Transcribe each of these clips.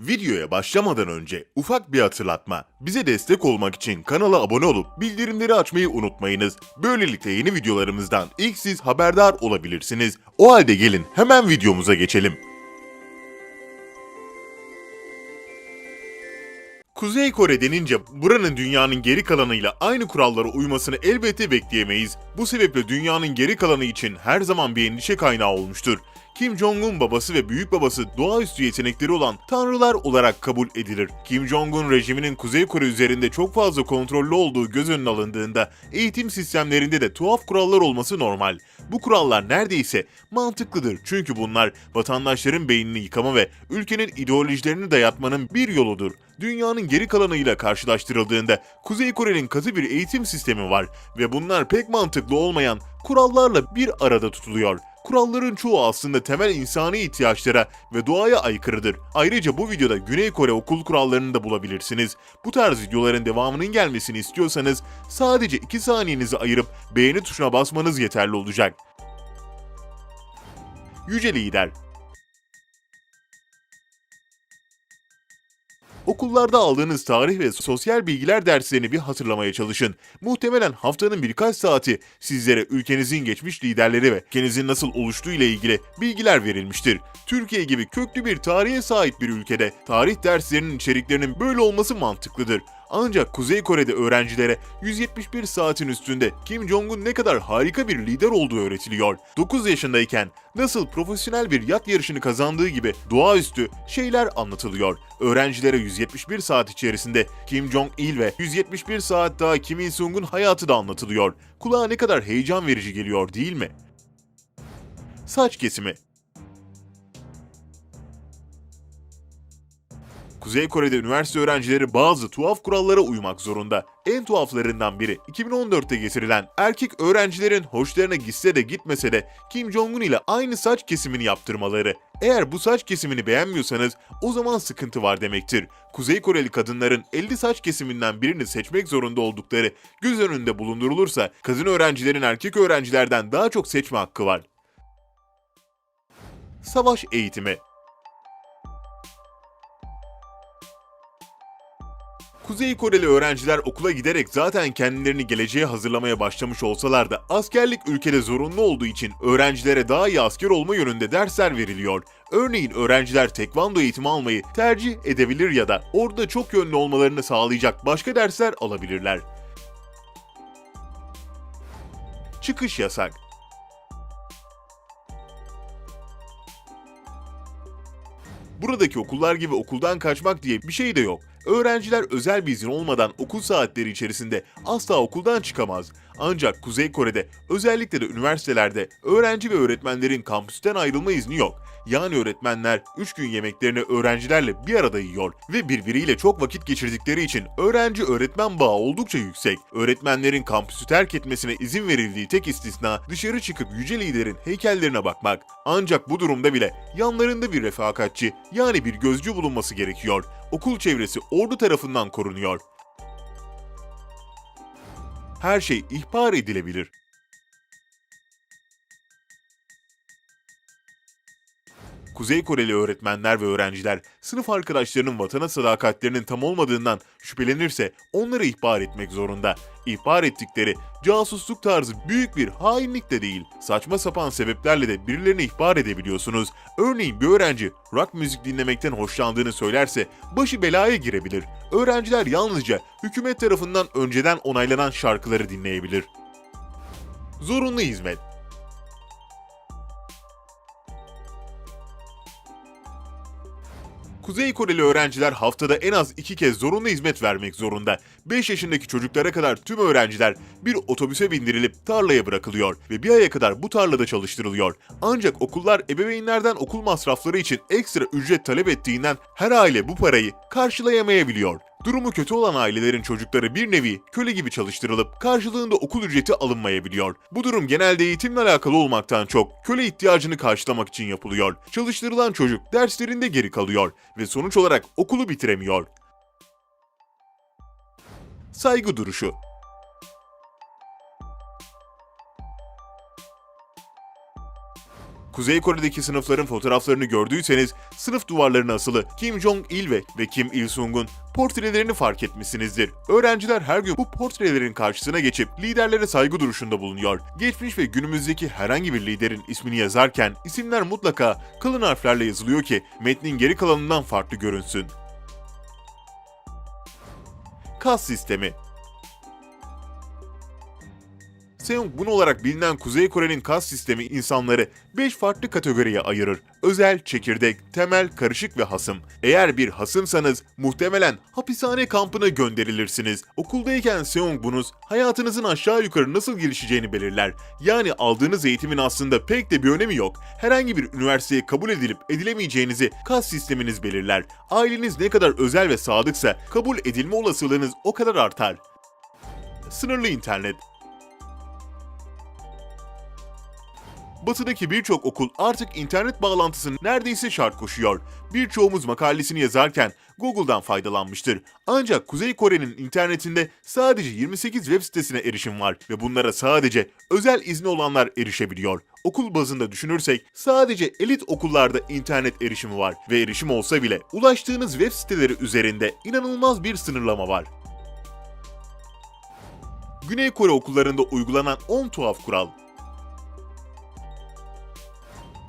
Videoya başlamadan önce ufak bir hatırlatma. Bize destek olmak için kanala abone olup bildirimleri açmayı unutmayınız. Böylelikle yeni videolarımızdan ilk siz haberdar olabilirsiniz. O halde gelin hemen videomuza geçelim. Kuzey Kore denince buranın dünyanın geri kalanıyla aynı kurallara uymasını elbette bekleyemeyiz. Bu sebeple dünyanın geri kalanı için her zaman bir endişe kaynağı olmuştur. Kim Jong-un babası ve büyük babası doğaüstü yetenekleri olan tanrılar olarak kabul edilir. Kim Jong-un rejiminin Kuzey Kore üzerinde çok fazla kontrollü olduğu göz önüne alındığında eğitim sistemlerinde de tuhaf kurallar olması normal. Bu kurallar neredeyse mantıklıdır çünkü bunlar vatandaşların beynini yıkama ve ülkenin ideolojilerini dayatmanın bir yoludur. Dünyanın geri kalanıyla karşılaştırıldığında Kuzey Kore'nin katı bir eğitim sistemi var ve bunlar pek mantıklı olmayan kurallarla bir arada tutuluyor. Kuralların çoğu aslında temel insani ihtiyaçlara ve doğaya aykırıdır. Ayrıca bu videoda Güney Kore okul kurallarını da bulabilirsiniz. Bu tarz videoların devamının gelmesini istiyorsanız sadece 2 saniyenizi ayırıp beğeni tuşuna basmanız yeterli olacak. Yüce Lider Okullarda aldığınız tarih ve sosyal bilgiler derslerini bir hatırlamaya çalışın. Muhtemelen haftanın birkaç saati sizlere ülkenizin geçmiş liderleri ve ülkenizin nasıl oluştuğu ile ilgili bilgiler verilmiştir. Türkiye gibi köklü bir tarihe sahip bir ülkede tarih derslerinin içeriklerinin böyle olması mantıklıdır. Ancak Kuzey Kore'de öğrencilere 171 saatin üstünde Kim Jong-un ne kadar harika bir lider olduğu öğretiliyor. 9 yaşındayken nasıl profesyonel bir yat yarışını kazandığı gibi doğaüstü şeyler anlatılıyor. Öğrencilere 171 saat içerisinde Kim Jong-il ve 171 saat daha Kim Il-sung'un hayatı da anlatılıyor. Kulağa ne kadar heyecan verici geliyor değil mi? Saç kesimi Kuzey Kore'de üniversite öğrencileri bazı tuhaf kurallara uymak zorunda. En tuhaflarından biri 2014'te getirilen erkek öğrencilerin hoşlarına gitse de gitmese de Kim Jong-un ile aynı saç kesimini yaptırmaları. Eğer bu saç kesimini beğenmiyorsanız o zaman sıkıntı var demektir. Kuzey Koreli kadınların 50 saç kesiminden birini seçmek zorunda oldukları göz önünde bulundurulursa kadın öğrencilerin erkek öğrencilerden daha çok seçme hakkı var. Savaş eğitimi Kuzey Koreli öğrenciler okula giderek zaten kendilerini geleceğe hazırlamaya başlamış olsalar da askerlik ülkede zorunlu olduğu için öğrencilere daha iyi asker olma yönünde dersler veriliyor. Örneğin öğrenciler tekvando eğitimi almayı tercih edebilir ya da orada çok yönlü olmalarını sağlayacak başka dersler alabilirler. Çıkış yasak. Buradaki okullar gibi okuldan kaçmak diye bir şey de yok. Öğrenciler özel bir izin olmadan okul saatleri içerisinde asla okuldan çıkamaz. Ancak Kuzey Kore'de özellikle de üniversitelerde öğrenci ve öğretmenlerin kampüsten ayrılma izni yok. Yani öğretmenler 3 gün yemeklerini öğrencilerle bir arada yiyor ve birbiriyle çok vakit geçirdikleri için öğrenci öğretmen bağı oldukça yüksek. Öğretmenlerin kampüsü terk etmesine izin verildiği tek istisna dışarı çıkıp yüce liderin heykellerine bakmak. Ancak bu durumda bile yanlarında bir refakatçi yani bir gözcü bulunması gerekiyor. Okul çevresi ordu tarafından korunuyor. Her şey ihbar edilebilir. Kuzey Koreli öğretmenler ve öğrenciler sınıf arkadaşlarının vatana sadakatlerinin tam olmadığından şüphelenirse onları ihbar etmek zorunda. İhbar ettikleri casusluk tarzı büyük bir hainlik de değil. Saçma sapan sebeplerle de birilerini ihbar edebiliyorsunuz. Örneğin bir öğrenci rock müzik dinlemekten hoşlandığını söylerse başı belaya girebilir. Öğrenciler yalnızca hükümet tarafından önceden onaylanan şarkıları dinleyebilir. Zorunlu hizmet Kuzey Koreli öğrenciler haftada en az iki kez zorunlu hizmet vermek zorunda. 5 yaşındaki çocuklara kadar tüm öğrenciler bir otobüse bindirilip tarlaya bırakılıyor ve bir aya kadar bu tarlada çalıştırılıyor. Ancak okullar ebeveynlerden okul masrafları için ekstra ücret talep ettiğinden her aile bu parayı karşılayamayabiliyor. Durumu kötü olan ailelerin çocukları bir nevi köle gibi çalıştırılıp karşılığında okul ücreti alınmayabiliyor. Bu durum genelde eğitimle alakalı olmaktan çok köle ihtiyacını karşılamak için yapılıyor. Çalıştırılan çocuk derslerinde geri kalıyor ve sonuç olarak okulu bitiremiyor. Saygı duruşu Kuzey Kore'deki sınıfların fotoğraflarını gördüyseniz sınıf duvarlarına asılı Kim Jong-il ve, ve Kim Il-sung'un portrelerini fark etmişsinizdir. Öğrenciler her gün bu portrelerin karşısına geçip liderlere saygı duruşunda bulunuyor. Geçmiş ve günümüzdeki herhangi bir liderin ismini yazarken isimler mutlaka kalın harflerle yazılıyor ki metnin geri kalanından farklı görünsün. Kas sistemi Seong-bun olarak bilinen Kuzey Kore'nin kas sistemi insanları 5 farklı kategoriye ayırır. Özel, çekirdek, temel, karışık ve hasım. Eğer bir hasımsanız muhtemelen hapishane kampına gönderilirsiniz. Okuldayken Seong-bunuz hayatınızın aşağı yukarı nasıl gelişeceğini belirler. Yani aldığınız eğitimin aslında pek de bir önemi yok. Herhangi bir üniversiteye kabul edilip edilemeyeceğinizi kas sisteminiz belirler. Aileniz ne kadar özel ve sadıksa kabul edilme olasılığınız o kadar artar. Sınırlı internet Batıdaki birçok okul artık internet bağlantısını neredeyse şart koşuyor. Birçoğumuz makalesini yazarken Google'dan faydalanmıştır. Ancak Kuzey Kore'nin internetinde sadece 28 web sitesine erişim var ve bunlara sadece özel izni olanlar erişebiliyor. Okul bazında düşünürsek sadece elit okullarda internet erişimi var ve erişim olsa bile ulaştığınız web siteleri üzerinde inanılmaz bir sınırlama var. Güney Kore okullarında uygulanan 10 tuhaf kural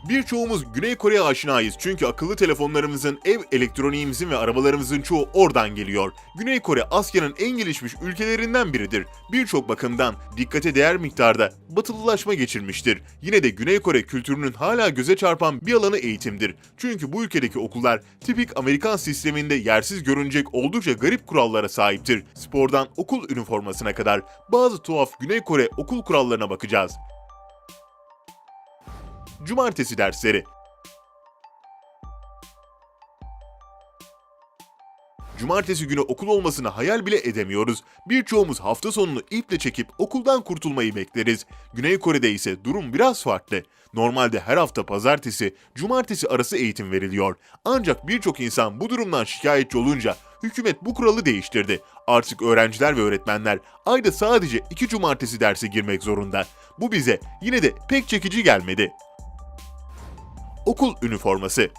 Birçoğumuz Güney Kore'ye aşinayız çünkü akıllı telefonlarımızın, ev elektroniğimizin ve arabalarımızın çoğu oradan geliyor. Güney Kore Asya'nın en gelişmiş ülkelerinden biridir. Birçok bakımdan dikkate değer miktarda batılılaşma geçirmiştir. Yine de Güney Kore kültürünün hala göze çarpan bir alanı eğitimdir. Çünkü bu ülkedeki okullar tipik Amerikan sisteminde yersiz görünecek oldukça garip kurallara sahiptir. Spordan okul üniformasına kadar bazı tuhaf Güney Kore okul kurallarına bakacağız. Cumartesi dersleri. Cumartesi günü okul olmasını hayal bile edemiyoruz. Birçoğumuz hafta sonunu iple çekip okuldan kurtulmayı bekleriz. Güney Kore'de ise durum biraz farklı. Normalde her hafta pazartesi, cumartesi arası eğitim veriliyor. Ancak birçok insan bu durumdan şikayetçi olunca hükümet bu kuralı değiştirdi. Artık öğrenciler ve öğretmenler ayda sadece iki cumartesi derse girmek zorunda. Bu bize yine de pek çekici gelmedi okul üniforması.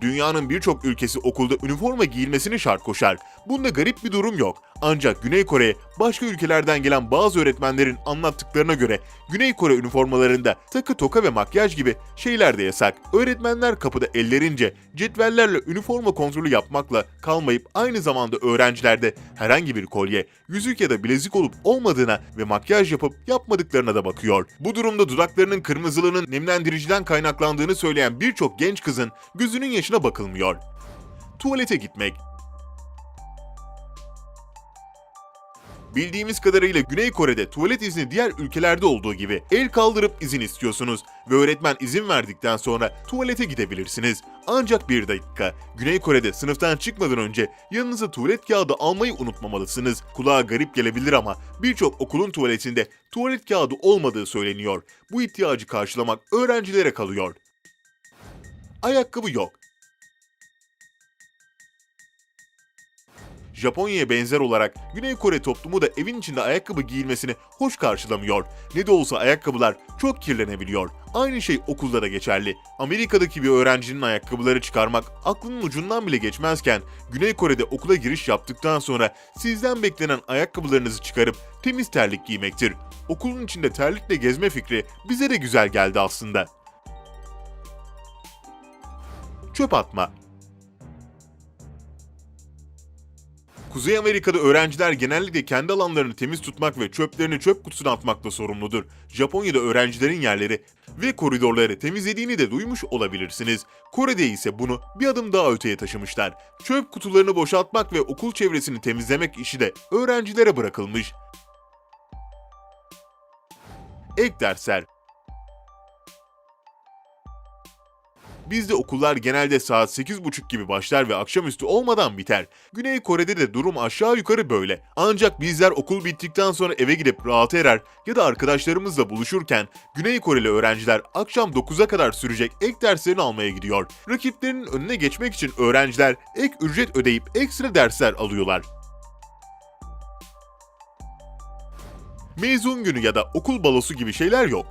Dünyanın birçok ülkesi okulda üniforma giyilmesini şart koşar. Bunda garip bir durum yok. Ancak Güney Kore, başka ülkelerden gelen bazı öğretmenlerin anlattıklarına göre Güney Kore üniformalarında takı toka ve makyaj gibi şeyler de yasak. Öğretmenler kapıda ellerince cetvellerle üniforma kontrolü yapmakla kalmayıp aynı zamanda öğrencilerde herhangi bir kolye, yüzük ya da bilezik olup olmadığına ve makyaj yapıp yapmadıklarına da bakıyor. Bu durumda dudaklarının kırmızılığının nemlendiriciden kaynaklandığını söyleyen birçok genç kızın gözünün yaşına bakılmıyor. Tuvalete gitmek, Bildiğimiz kadarıyla Güney Kore'de tuvalet izni diğer ülkelerde olduğu gibi el kaldırıp izin istiyorsunuz ve öğretmen izin verdikten sonra tuvalete gidebilirsiniz. Ancak bir dakika, Güney Kore'de sınıftan çıkmadan önce yanınıza tuvalet kağıdı almayı unutmamalısınız. Kulağa garip gelebilir ama birçok okulun tuvaletinde tuvalet kağıdı olmadığı söyleniyor. Bu ihtiyacı karşılamak öğrencilere kalıyor. Ayakkabı yok. Japonya'ya benzer olarak Güney Kore toplumu da evin içinde ayakkabı giyilmesini hoş karşılamıyor. Ne de olsa ayakkabılar çok kirlenebiliyor. Aynı şey okulda da geçerli. Amerika'daki bir öğrencinin ayakkabıları çıkarmak aklının ucundan bile geçmezken Güney Kore'de okula giriş yaptıktan sonra sizden beklenen ayakkabılarınızı çıkarıp temiz terlik giymektir. Okulun içinde terlikle gezme fikri bize de güzel geldi aslında. Çöp atma Kuzey Amerika'da öğrenciler genellikle kendi alanlarını temiz tutmak ve çöplerini çöp kutusuna atmakla sorumludur. Japonya'da öğrencilerin yerleri ve koridorları temizlediğini de duymuş olabilirsiniz. Kore'de ise bunu bir adım daha öteye taşımışlar. Çöp kutularını boşaltmak ve okul çevresini temizlemek işi de öğrencilere bırakılmış. Ek dersler Bizde okullar genelde saat 8.30 gibi başlar ve akşamüstü olmadan biter. Güney Kore'de de durum aşağı yukarı böyle. Ancak bizler okul bittikten sonra eve gidip rahat erer ya da arkadaşlarımızla buluşurken Güney Koreli öğrenciler akşam 9'a kadar sürecek ek derslerini almaya gidiyor. Rakiplerinin önüne geçmek için öğrenciler ek ücret ödeyip ekstra dersler alıyorlar. mezun günü ya da okul balosu gibi şeyler yok.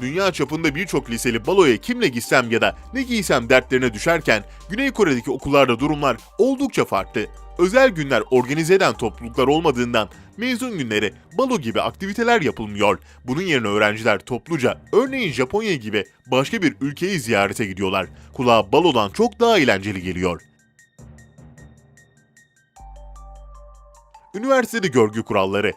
Dünya çapında birçok liseli baloya kimle gitsem ya da ne giysem dertlerine düşerken Güney Kore'deki okullarda durumlar oldukça farklı. Özel günler organize eden topluluklar olmadığından mezun günleri balo gibi aktiviteler yapılmıyor. Bunun yerine öğrenciler topluca örneğin Japonya gibi başka bir ülkeyi ziyarete gidiyorlar. Kulağa balodan çok daha eğlenceli geliyor. Üniversitede görgü kuralları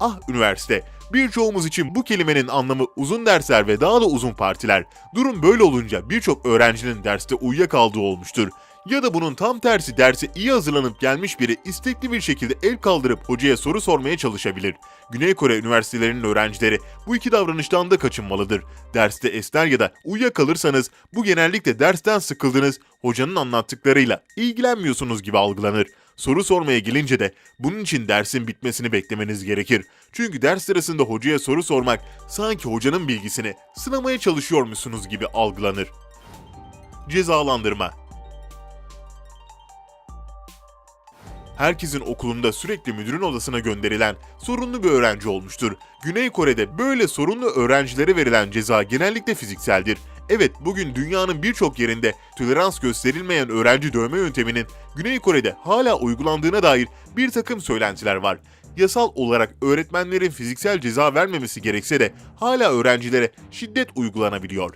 Ah üniversite. Birçoğumuz için bu kelimenin anlamı uzun dersler ve daha da uzun partiler. Durum böyle olunca birçok öğrencinin derste uyuyakaldığı olmuştur. Ya da bunun tam tersi derse iyi hazırlanıp gelmiş biri istekli bir şekilde el kaldırıp hocaya soru sormaya çalışabilir. Güney Kore üniversitelerinin öğrencileri bu iki davranıştan da kaçınmalıdır. Derste esner ya da uyuyakalırsanız bu genellikle dersten sıkıldınız, hocanın anlattıklarıyla ilgilenmiyorsunuz gibi algılanır. Soru sormaya gelince de bunun için dersin bitmesini beklemeniz gerekir. Çünkü ders sırasında hocaya soru sormak sanki hocanın bilgisini sınamaya çalışıyormuşsunuz gibi algılanır. Cezalandırma herkesin okulunda sürekli müdürün odasına gönderilen sorunlu bir öğrenci olmuştur. Güney Kore'de böyle sorunlu öğrencilere verilen ceza genellikle fizikseldir. Evet bugün dünyanın birçok yerinde tolerans gösterilmeyen öğrenci dövme yönteminin Güney Kore'de hala uygulandığına dair bir takım söylentiler var. Yasal olarak öğretmenlerin fiziksel ceza vermemesi gerekse de hala öğrencilere şiddet uygulanabiliyor.